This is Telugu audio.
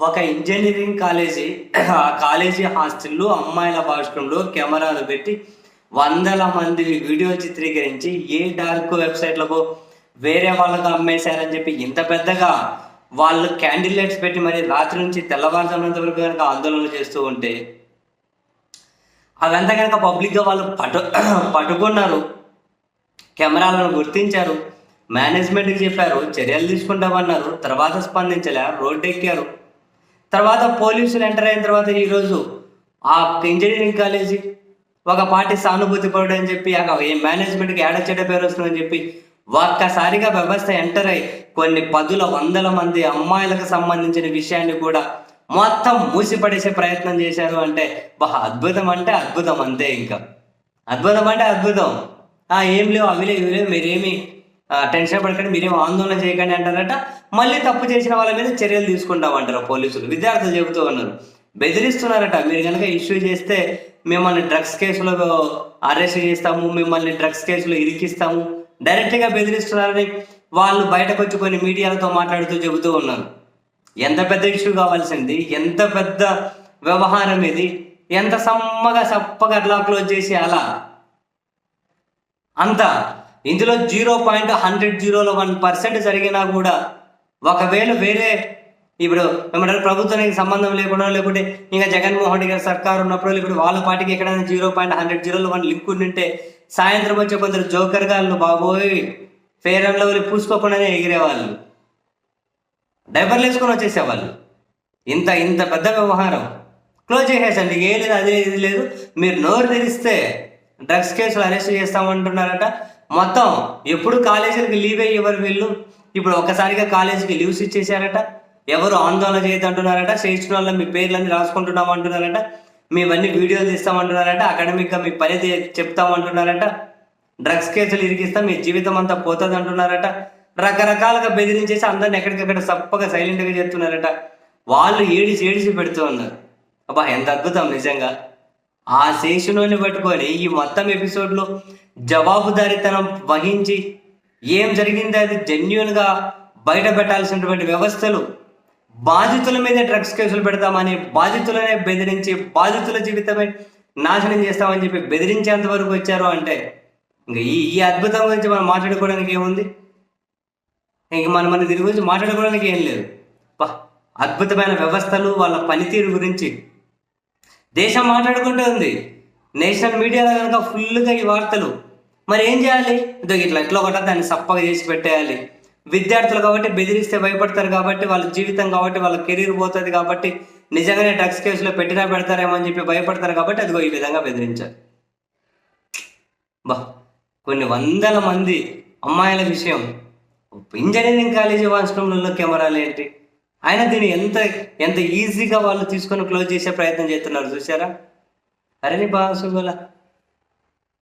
ఒక ఇంజనీరింగ్ కాలేజీ ఆ కాలేజీ హాస్టల్లో అమ్మాయిల వాష్రూమ్లో కెమెరాలు పెట్టి వందల మంది వీడియో చిత్రీకరించి ఏ డార్క్ వెబ్సైట్లకు వేరే వాళ్ళకు అమ్మేశారని చెప్పి ఇంత పెద్దగా వాళ్ళు క్యాండిల్ లైట్స్ పెట్టి మరి రాత్రి నుంచి తెల్లవారుజామునంత వరకు కనుక ఆందోళన చేస్తూ ఉంటే అవంతా కనుక పబ్లిక్గా వాళ్ళు పట్టు పట్టుకున్నారు. కెమెరాలను గుర్తించారు. మేనేజ్మెంట్కి చెప్పారు చర్యలు తీసుకుంటామన్నారు. తర్వాత స్పందించలే రోడ్డు ఎక్కారు తర్వాత పోలీసులు ఎంటర్ అయిన తర్వాత ఈరోజు ఆ ఇంజనీరింగ్ కాలేజీ ఒక పార్టీ సానుభూతి పరుడు అని చెప్పి ఆ ఈ మేనేజ్మెంట్కి ఏడచెడ్డ పేరు వస్తుందని చెప్పి ఒక్కసారిగా వ్యవస్థ ఎంటర్ అయి కొన్ని పదుల వందల మంది అమ్మాయిలకు సంబంధించిన విషయాన్ని కూడా మొత్తం మూసిపడేసే ప్రయత్నం చేశారు అంటే బా అద్భుతం అంటే అద్భుతం అంతే ఇంకా. అద్భుతం అంటే అద్భుతం. ఏం లేవు అవి లేవు ఇవి లేవు మీరేమి టెన్షన్ పడకండి మీరేం ఆందోళన చేయకండి అంటారట. మళ్ళీ తప్పు చేసిన వాళ్ళ మీద చర్యలు తీసుకుంటామంటారు పోలీసులు. విద్యార్థులు చెబుతూ ఉన్నారు. బెదిరిస్తున్నారట. మీరు కనుక ఇష్యూ చేస్తే మిమ్మల్ని డ్రగ్స్ కేసులో అరెస్ట్ చేస్తాము మిమ్మల్ని డ్రగ్స్ కేసులో ఇరికిస్తాము. డైరెక్ట్గా బెదిరిస్తున్నారని వాళ్ళు బయటకు వచ్చి కొన్ని మీడియాలతో మాట్లాడుతూ చెబుతూ ఉన్నారు. ఎంత పెద్ద ఇష్యూ కావాల్సింది? ఎంత పెద్ద వ్యవహారం ఇది? ఎంత సమ్మగా సప్పగా అట్లా క్లోజ్ చేసి అలా? అంత ఇందులో జీరో పాయింట్ హండ్రెడ్ జీరోలో వన్ పర్సెంట్ జరిగినా కూడా ఒకవేళ వేరే ఇప్పుడు ఏమంటారు ప్రభుత్వానికి సంబంధం లేకుండా లేకుంటే ఇంకా జగన్మోహన్ రెడ్డి గారు సర్కారు ఉన్నప్పుడు లేకుంటే వాళ్ళ పార్టీకి ఎక్కడైనా జీరో పాయింట్ హండ్రెడ్ జీరోలో వన్ లింక్ ఉండింటే సాయంత్రం వచ్చే కొందరు జోకర్ గాళ్ళు బాబోయ్ ఫేర్ అండ్ లవ్లీ పూసుకోకుండానే ఎగిరేవాళ్ళు. డైపర్లు వేసుకొని వచ్చేసేవాళ్ళు. ఇంత ఇంత పెద్ద వ్యవహారం. క్లోజ్ చేసేసండి ఏ లేదు అది ఇది లేదు. మీరు నోరు తెరిస్తే డ్రగ్స్ కేసులు అరెస్ట్ చేస్తామంటున్నారట. మొత్తం ఎప్పుడు కాలేజీలకు లీవ్ అయ్యేవారు వీళ్ళు? ఇప్పుడు ఒక్కసారిగా కాలేజీకి లీవ్స్ ఇచ్చేసారట ఎవరు ఆందోళన చేయదంటున్నారట. చేయించిన వాళ్ళ మీ పేర్లన్నీ రాసుకుంటున్నాం అంటున్నారట. మేమన్నీ వీడియోలు తీస్తామంటున్నారట అకాడమిక్గా మీ పని చెప్తామంటున్నారట డ్రగ్స్ కేసులు ఇరికిస్తాం. మీ జీవితం అంతా పోతుంది అంటున్నారట. రకరకాలుగా బెదిరించేసి అందరిని ఎక్కడికక్కడ సప్పగా సైలెంట్గా చేస్తున్నారట. వాళ్ళు ఏడిసి ఏడిచి పెడుతూ ఉన్నారు. అబ్బా ఎంత అద్భుతం నిజంగా. ఆ శేషుని పట్టుకొని ఈ మొత్తం ఎపిసోడ్లో జవాబుదారీతనం వహించి ఏం జరిగింది అది జెన్యున్గా బయట పెట్టాల్సినటువంటి వ్యవస్థలు బాధితుల మీద డ్రగ్స్ కేసులు పెడతామని బాధితులనే బెదిరించి బాధితుల జీవితమే నాశనం చేస్తామని చెప్పి బెదిరించేంత వరకు వచ్చారు అంటే ఇంక ఈ ఈ అద్భుతం గురించి మనం మాట్లాడుకోవడానికి ఏముంది? ఇంక మనం మన దీని గురించి మాట్లాడుకోవడానికి ఏం లేదు. అద్భుతమైన వ్యవస్థలు వాళ్ళ పనితీరు గురించి దేశం మాట్లాడుకుంటూ ఉంది. నేషనల్ మీడియాలో కనుక ఫుల్గా ఈ వార్తలు. మరి ఏం చేయాలి? ఇదో ఇట్లా ఎట్లా ఒకట దాన్ని సప్పగా చేసి పెట్టేయాలి. విద్యార్థులు కాబట్టి బెదిరిస్తే భయపడతారు కాబట్టి వాళ్ళ జీవితం కాబట్టి వాళ్ళ కెరీర్ పోతుంది కాబట్టి నిజంగానే డ్రగ్స్ కేసులో పెట్టినా పెడతారేమో అని చెప్పి భయపడతారు కాబట్టి అదిగో ఈ విధంగా బెదిరించారు. బా కొన్ని వందల మంది అమ్మాయిల విషయం. ఇంజనీరింగ్ కాలేజీ వాష్రూమ్లలో కెమెరాలు ఏంటి? ఆయన దీన్ని ఎంత ఎంత ఈజీగా వాళ్ళు తీసుకొని క్లోజ్ చేసే ప్రయత్నం చేస్తున్నారు చూసారా అరే నీ బాగా